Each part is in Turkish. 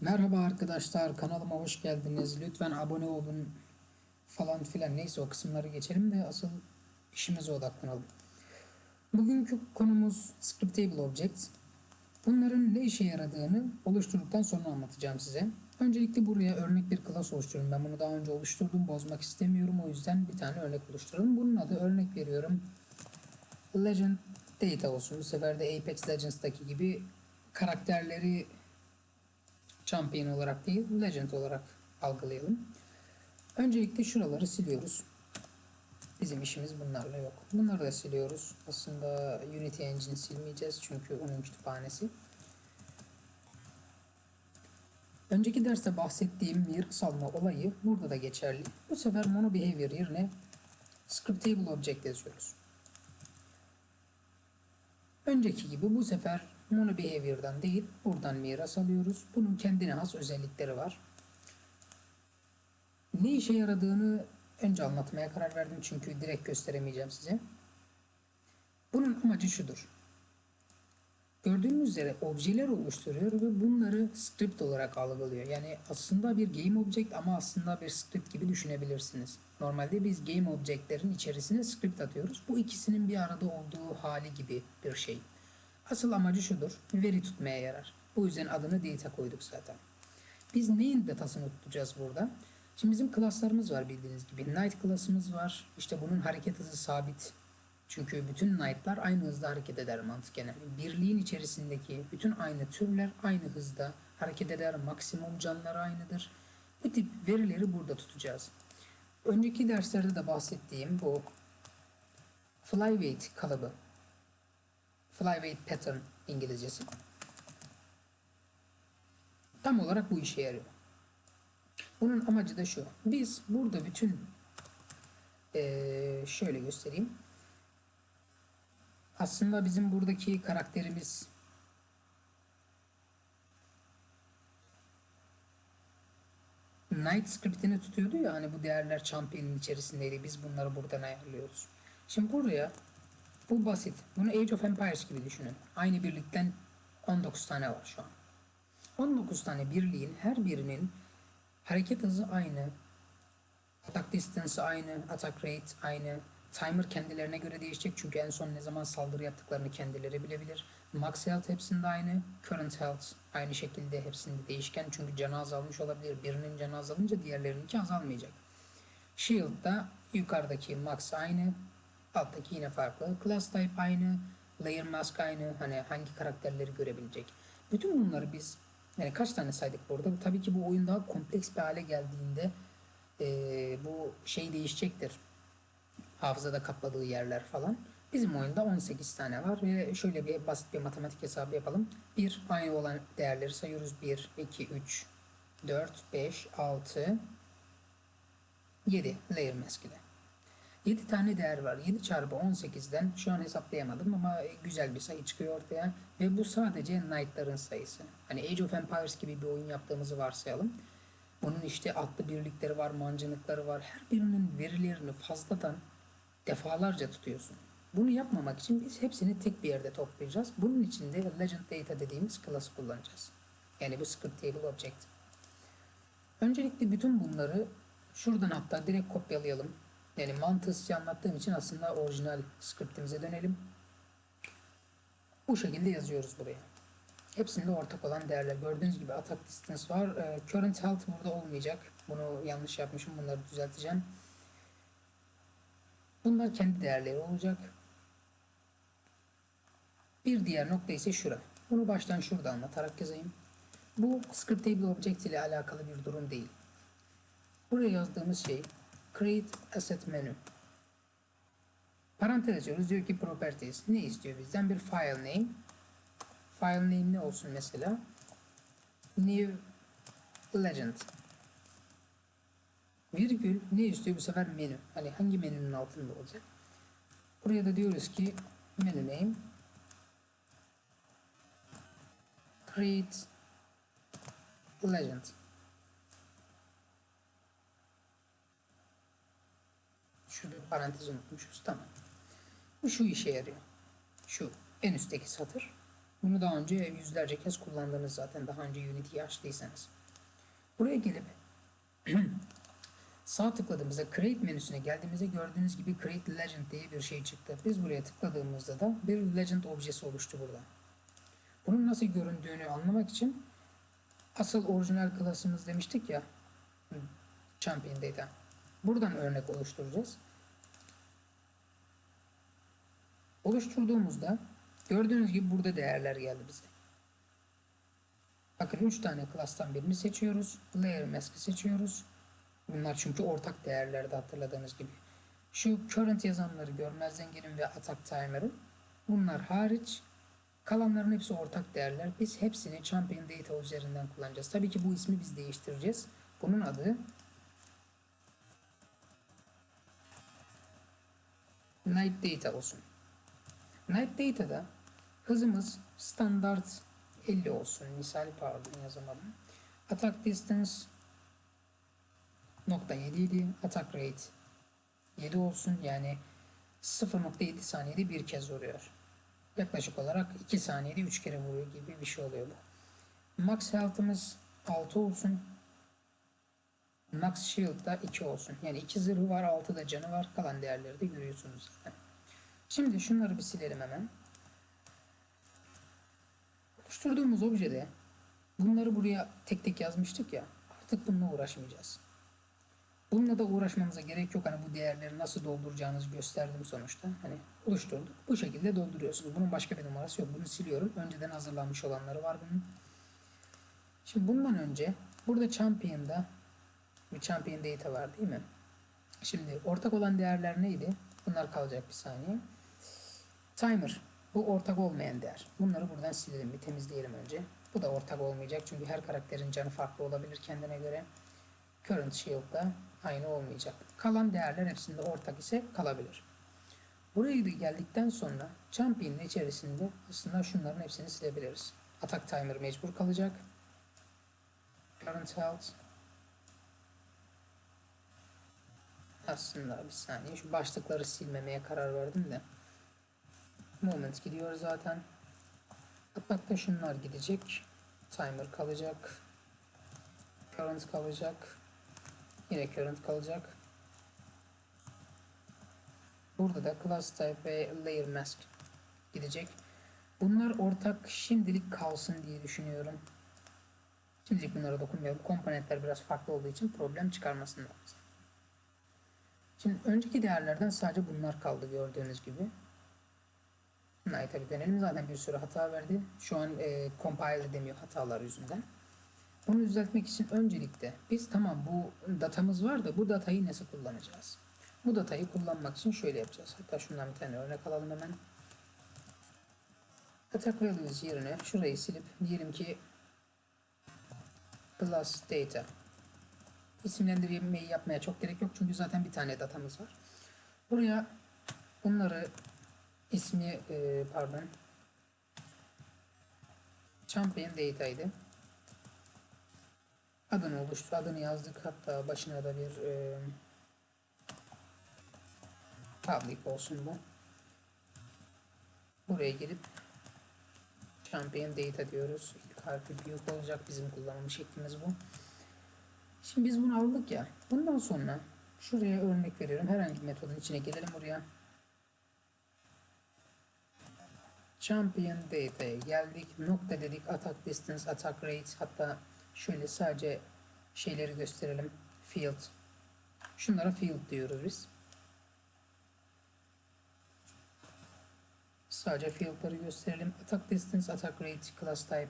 Merhaba arkadaşlar kanalıma hoş geldiniz. Lütfen abone olun falan filan neyse o kısımları geçelim de asıl işimize odaklanalım. Bugünkü konumuz Scriptable Objects. Bunların ne işe yaradığını oluşturduktan sonra anlatacağım size. Öncelikle buraya örnek bir class oluşturuyorum. Ben bunu daha önce oluşturdum. Bozmak istemiyorum. O yüzden bir tane örnek oluşturalım. Bunun adı örnek veriyorum. Legend Data olsun. Bu sefer de Apex Legends'daki gibi karakterleri Champion olarak değil, Legend olarak algılayalım. Öncelikle şuraları siliyoruz. Bizim işimiz bunlarla yok. Bunları da siliyoruz. Aslında Unity Engine silmeyeceğiz çünkü onun kütüphanesi. Önceki derste bahsettiğim miras alma olayı burada da geçerli. Bu sefer mono behavior yerine scriptable object yazıyoruz. Önceki gibi bu sefer mono behavior'dan değil buradan miras alıyoruz. Bunun kendine has özellikleri var. Ne işe yaradığını önce anlatmaya karar verdim çünkü direkt gösteremeyeceğim size. Bunun amacı şudur. Gördüğünüz üzere objeler oluşturuyor ve bunları script olarak algılıyor. Yani aslında bir game object ama aslında bir script gibi düşünebilirsiniz. Normalde biz game objectlerin içerisine script atıyoruz. Bu ikisinin bir arada olduğu hali gibi bir şey. Asıl amacı şudur. Veri tutmaya yarar. Bu yüzden adını data koyduk zaten. Biz neyin datasını tutacağız burada? Şimdi bizim klaslarımız var bildiğiniz gibi. Knight klasımız var. İşte bunun hareket hızı sabit. Çünkü bütün Knight'lar aynı hızda hareket eder mantıken. Birliğin içerisindeki bütün aynı türler aynı hızda hareket eder. Maksimum canları aynıdır. Bu tip verileri burada tutacağız. Önceki derslerde de bahsettiğim bu flyweight kalıbı flyweight pattern İngilizcesi. Tam olarak bu işe yarıyor. Bunun amacı da şu. Biz burada bütün ee, şöyle göstereyim. Aslında bizim buradaki karakterimiz Knight scriptini tutuyordu ya hani bu değerler champion'ın içerisindeydi. Biz bunları buradan ayarlıyoruz. Şimdi buraya bu basit. Bunu Age of Empires gibi düşünün. Aynı birlikten 19 tane var şu an. 19 tane birliğin her birinin hareket hızı aynı. Attack distance aynı. Attack rate aynı. Timer kendilerine göre değişecek çünkü en son ne zaman saldırı yaptıklarını kendileri bilebilir. Max health hepsinde aynı. Current health aynı şekilde hepsinde değişken çünkü canı azalmış olabilir. Birinin canı azalınca diğerlerininki azalmayacak. Shield da yukarıdaki max aynı. Alttaki yine farklı. Class type aynı. Layer mask aynı. Hani hangi karakterleri görebilecek. Bütün bunları biz yani kaç tane saydık burada? Tabii ki bu oyun daha kompleks bir hale geldiğinde ee, bu şey değişecektir. Hafızada kapladığı yerler falan. Bizim oyunda 18 tane var ve şöyle bir basit bir matematik hesabı yapalım. 1 aynı olan değerleri sayıyoruz. 1, 2, 3, 4, 5, 6, 7 layer mask ile. 7 tane değer var. 7 çarpı 18'den şu an hesaplayamadım ama güzel bir sayı çıkıyor ortaya. Ve bu sadece Knight'ların sayısı. Hani Age of Empires gibi bir oyun yaptığımızı varsayalım. Bunun işte atlı birlikleri var, mancınıkları var. Her birinin verilerini fazladan defalarca tutuyorsun. Bunu yapmamak için biz hepsini tek bir yerde toplayacağız. Bunun için de Legend Data dediğimiz class'ı kullanacağız. Yani bu Scriptable Object. Öncelikle bütün bunları şuradan hatta direkt kopyalayalım. Yani mantığı size anlattığım için aslında orijinal skriptimize dönelim. Bu şekilde yazıyoruz buraya. Hepsinde ortak olan değerler. Gördüğünüz gibi attack distance var. Ee, current health burada olmayacak. Bunu yanlış yapmışım. Bunları düzelteceğim. Bunlar kendi değerleri olacak. Bir diğer nokta ise şura. Bunu baştan şurada anlatarak yazayım. Bu scriptable object ile alakalı bir durum değil. Buraya yazdığımız şey create asset menü. Parantez açıyoruz. Diyor ki properties. Ne istiyor bizden? Bir file name. File name ne olsun mesela? New legend. Virgül ne istiyor bu sefer menü. Hani hangi menünün altında olacak? Buraya da diyoruz ki menü name create legend. Şurada parantez unutmuşuz. Tamam. Bu şu işe yarıyor. Şu en üstteki satır. Bunu daha önce yüzlerce kez kullandınız zaten daha önce Unity'yi açtıysanız. Buraya gelip sağ tıkladığımızda Create menüsüne geldiğimizde gördüğünüz gibi Create Legend diye bir şey çıktı. Biz buraya tıkladığımızda da bir Legend objesi oluştu burada. Bunun nasıl göründüğünü anlamak için asıl orijinal klasımız demiştik ya Champion Data. Buradan örnek oluşturacağız. Oluşturduğumuzda gördüğünüz gibi burada değerler geldi bize. Bakın 3 tane class'tan birini seçiyoruz. Layer mask'i seçiyoruz. Bunlar çünkü ortak değerlerde hatırladığınız gibi. Şu current yazanları görmezden gelin ve attack timer'ı. Bunlar hariç kalanların hepsi ortak değerler. Biz hepsini champion data üzerinden kullanacağız. Tabii ki bu ismi biz değiştireceğiz. Bunun adı Night Data olsun. Night Data'da hızımız standart 50 olsun. Misal pardon yazamadım. Attack distance nokta 7 idi. Attack rate 7 olsun. Yani 0.7 saniyede bir kez vuruyor. Yaklaşık olarak 2 saniyede 3 kere vuruyor gibi bir şey oluyor bu. Max health'ımız 6 olsun. Max shield da 2 olsun. Yani 2 zırhı var 6 da canı var. Kalan değerleri de görüyorsunuz zaten. Şimdi şunları bir silelim hemen. Oluşturduğumuz objede bunları buraya tek tek yazmıştık ya. Artık bununla uğraşmayacağız. Bununla da uğraşmamıza gerek yok. Hani bu değerleri nasıl dolduracağınızı gösterdim sonuçta. Hani oluşturduk. Bu şekilde dolduruyorsunuz. Bunun başka bir numarası yok. Bunu siliyorum. Önceden hazırlanmış olanları var bunun. Şimdi bundan önce burada Champion'da bir Champion Data var değil mi? Şimdi ortak olan değerler neydi? Bunlar kalacak bir saniye. Timer. Bu ortak olmayan değer. Bunları buradan silelim bir temizleyelim önce. Bu da ortak olmayacak çünkü her karakterin canı farklı olabilir kendine göre. Current Shield da aynı olmayacak. Kalan değerler hepsinde ortak ise kalabilir. Buraya geldikten sonra Champion'ın içerisinde aslında şunların hepsini silebiliriz. Attack Timer mecbur kalacak. Current Health. Aslında bir saniye şu başlıkları silmemeye karar verdim de. Moment gidiyor zaten. Attack'ta şunlar gidecek. Timer kalacak. Current kalacak. Yine current kalacak. Burada da class type ve layer mask gidecek. Bunlar ortak şimdilik kalsın diye düşünüyorum. Şimdilik bunlara dokunmayalım. Komponentler biraz farklı olduğu için problem çıkarmasınlar. Şimdi önceki değerlerden sadece bunlar kaldı gördüğünüz gibi. Knight'a bir dönelim. Zaten bir sürü hata verdi. Şu an e, compile edemiyor hatalar yüzünden. Bunu düzeltmek için öncelikle biz tamam bu datamız var da bu datayı nasıl kullanacağız? Bu datayı kullanmak için şöyle yapacağız. Hatta şundan bir tane örnek alalım hemen. Attack values yerine şurayı silip diyelim ki plus data isimlendirmeyi yapmaya çok gerek yok çünkü zaten bir tane datamız var. Buraya bunları ismi e, pardon Champion Data'ydı. Adını oluştu. Adını yazdık. Hatta başına da bir e, public olsun bu. Buraya gelip Champion Data diyoruz. İlk harfi büyük olacak. Bizim kullanım şeklimiz bu. Şimdi biz bunu aldık ya. Bundan sonra şuraya örnek veriyorum. Herhangi bir metodun içine gelelim buraya. Champion Data'ya geldik. Nokta dedik. Attack Distance, Attack Rate. Hatta şöyle sadece şeyleri gösterelim. Field. Şunlara field diyoruz biz. Sadece field'ları gösterelim. Attack Distance, Attack Rate, Class Type.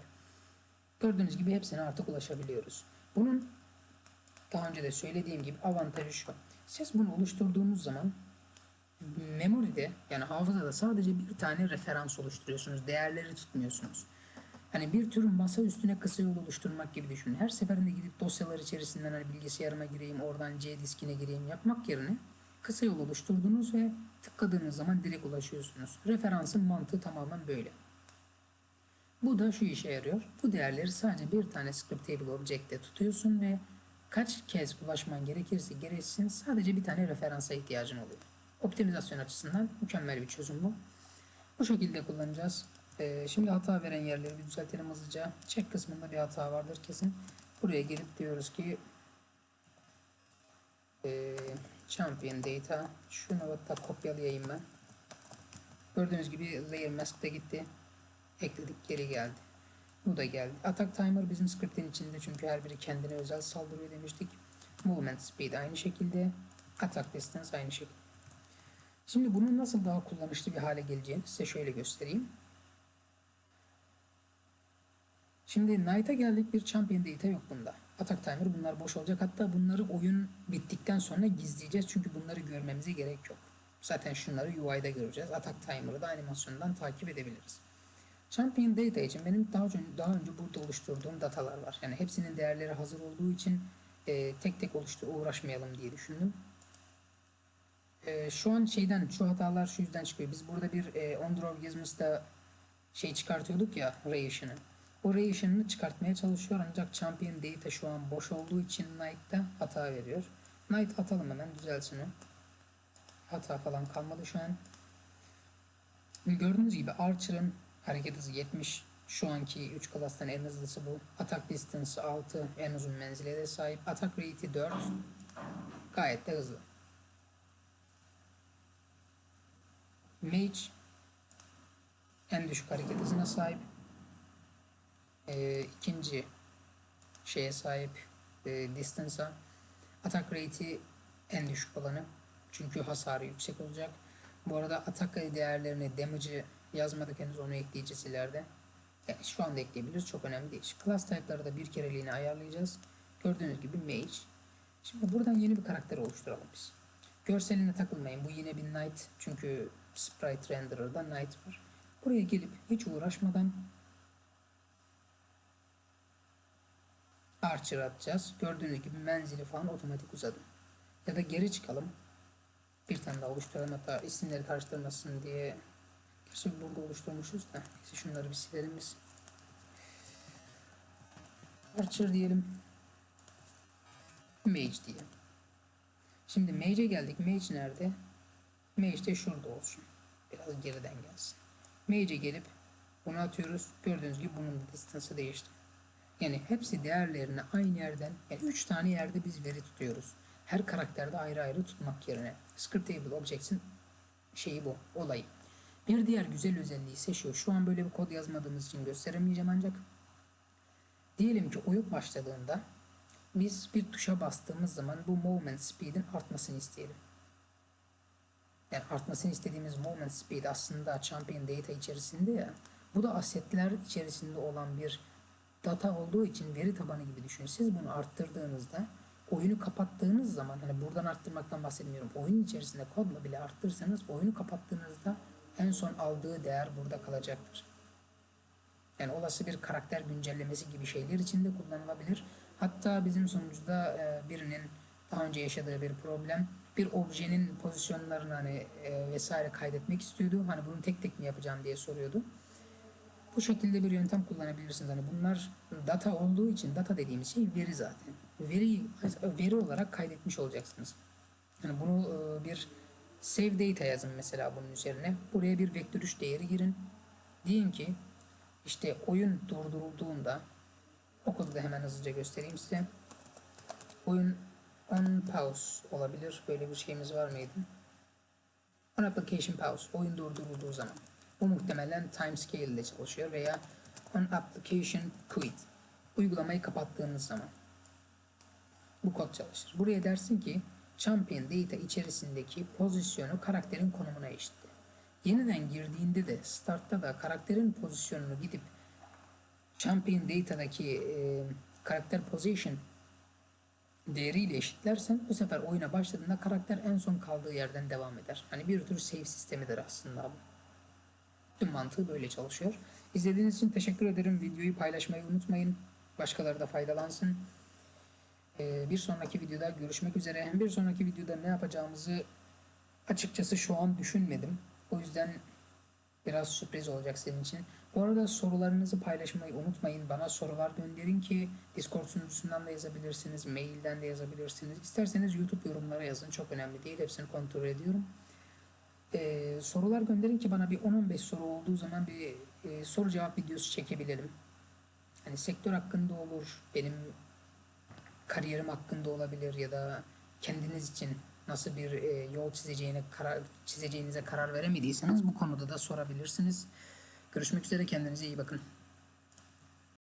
Gördüğünüz gibi hepsine artık ulaşabiliyoruz. Bunun daha önce de söylediğim gibi avantajı şu. Siz bunu oluşturduğunuz zaman memoride yani hafızada sadece bir tane referans oluşturuyorsunuz. Değerleri tutmuyorsunuz. Hani bir tür masa üstüne kısa yol oluşturmak gibi düşünün. Her seferinde gidip dosyalar içerisinden hani bilgisayarıma gireyim, oradan C diskine gireyim yapmak yerine kısa yol oluşturdunuz ve tıkladığınız zaman direkt ulaşıyorsunuz. Referansın mantığı tamamen böyle. Bu da şu işe yarıyor. Bu değerleri sadece bir tane scriptable object'te tutuyorsun ve kaç kez ulaşman gerekirse gereksin sadece bir tane referansa ihtiyacın oluyor. Optimizasyon açısından mükemmel bir çözüm bu. Bu şekilde kullanacağız. Ee, şimdi hata veren yerleri bir düzeltelim hızlıca. Check kısmında bir hata vardır kesin. Buraya gelip diyoruz ki ee, champion data şunu hatta kopyalayayım ben. Gördüğünüz gibi layer mask de gitti. Ekledik geri geldi. Bu da geldi. Attack timer bizim scriptin içinde çünkü her biri kendine özel saldırıyor demiştik. Movement speed aynı şekilde. Attack distance aynı şekilde. Şimdi bunun nasıl daha kullanışlı bir hale geleceğini size şöyle göstereyim. Şimdi Knight'a geldik bir Champion Data yok bunda. Attack Timer bunlar boş olacak. Hatta bunları oyun bittikten sonra gizleyeceğiz. Çünkü bunları görmemize gerek yok. Zaten şunları UI'da göreceğiz. Attack Timer'ı da animasyondan takip edebiliriz. Champion Data için benim daha önce, daha önce burada oluşturduğum datalar var. Yani hepsinin değerleri hazır olduğu için e, tek tek oluştur uğraşmayalım diye düşündüm. E, şu an şeyden şu hatalar şu yüzden çıkıyor. Biz burada bir e, OnDraw Gizmos'ta şey çıkartıyorduk ya Ration'ı. O Ration'ını çıkartmaya çalışıyor ancak Champion Data şu an boş olduğu için Knight'ta hata veriyor. Knight atalım hemen düzelsin o. Hata falan kalmadı şu an. Gördüğünüz gibi Archer'ın hareket hızı 70. Şu anki 3 klastan en hızlısı bu. Attack distance 6. En uzun menzile de sahip. Attack rate'i 4. Gayet de hızlı. Mage en düşük hareket hızına sahip. Ee, ikinci şeye sahip e, distance'a. Attack rate'i en düşük olanı. Çünkü hasarı yüksek olacak. Bu arada atak değerlerini, damage'ı yazmadık henüz onu ekleyeceğiz ileride. Yani şu anda ekleyebiliriz. Çok önemli değil. Class type'ları da bir kereliğine ayarlayacağız. Gördüğünüz gibi mage. Şimdi buradan yeni bir karakter oluşturalım biz. Görseline takılmayın. Bu yine bir knight. Çünkü sprite renderer'da knight var. Buraya gelip hiç uğraşmadan Archer atacağız. Gördüğünüz gibi menzili falan otomatik uzadı. Ya da geri çıkalım. Bir tane daha oluşturalım hatta isimleri karıştırmasın diye. Gerçi burada oluşturmuşuz da. Neyse şunları bir silelim biz. Archer diyelim. Mage diyelim. Şimdi Mage'e geldik. Mage nerede? Mage de şurada olsun. Biraz geriden gelsin. Mage'e gelip bunu atıyoruz. Gördüğünüz gibi bunun da distance'ı değişti. Yani hepsi değerlerini aynı yerden, yani 3 tane yerde biz veri tutuyoruz. Her karakterde ayrı ayrı tutmak yerine. Scriptable Objects'in şeyi bu, olayı. Bir diğer güzel özelliği ise şu. Şu an böyle bir kod yazmadığımız için gösteremeyeceğim ancak. Diyelim ki oyun başladığında biz bir tuşa bastığımız zaman bu movement speed'in artmasını isteyelim. Yani artmasını istediğimiz movement speed aslında champion data içerisinde ya. Bu da asetler içerisinde olan bir data olduğu için veri tabanı gibi düşünün. Siz bunu arttırdığınızda oyunu kapattığınız zaman hani buradan arttırmaktan bahsetmiyorum. Oyun içerisinde kodla bile arttırsanız oyunu kapattığınızda en son aldığı değer burada kalacaktır. Yani olası bir karakter güncellemesi gibi şeyler için de kullanılabilir. Hatta bizim sonucunda e, birinin daha önce yaşadığı bir problem bir objenin pozisyonlarını hani e, vesaire kaydetmek istiyordu. Hani bunu tek tek mi yapacağım diye soruyordu. Bu şekilde bir yöntem kullanabilirsiniz. Hani bunlar data olduğu için data dediğimiz şey veri zaten. Veri veri olarak kaydetmiş olacaksınız. Yani bunu e, bir save data yazın mesela bunun üzerine. Buraya bir vektör 3 değeri girin. Diyin ki işte oyun durdurulduğunda o da hemen hızlıca göstereyim size. Oyun on pause olabilir. Böyle bir şeyimiz var mıydı? On application pause. Oyun durdurulduğu zaman. Bu muhtemelen timescale ile çalışıyor veya on application quit. Uygulamayı kapattığınız zaman. Bu kod çalışır. Buraya dersin ki champion data içerisindeki pozisyonu karakterin konumuna eşitti. Yeniden girdiğinde de startta da karakterin pozisyonunu gidip champion data'daki e, karakter position değeriyle eşitlersen bu sefer oyuna başladığında karakter en son kaldığı yerden devam eder. Hani bir tür save sistemidir aslında bu. Tüm mantığı böyle çalışıyor. İzlediğiniz için teşekkür ederim. Videoyu paylaşmayı unutmayın. Başkaları da faydalansın. Ee, bir sonraki videoda görüşmek üzere. Bir sonraki videoda ne yapacağımızı açıkçası şu an düşünmedim. O yüzden biraz sürpriz olacak senin için. Bu arada sorularınızı paylaşmayı unutmayın. Bana sorular gönderin ki Discord sunucusundan da yazabilirsiniz, mailden de yazabilirsiniz. İsterseniz YouTube yorumlara yazın. Çok önemli değil. Hepsini kontrol ediyorum. Ee, sorular gönderin ki bana bir 10-15 soru olduğu zaman bir e, soru cevap videosu çekebilelim. Hani sektör hakkında olur, benim kariyerim hakkında olabilir ya da kendiniz için nasıl bir e, yol çizeceğine karar çizeceğinize karar veremediyseniz bu konuda da sorabilirsiniz. Görüşmek üzere kendinize iyi bakın.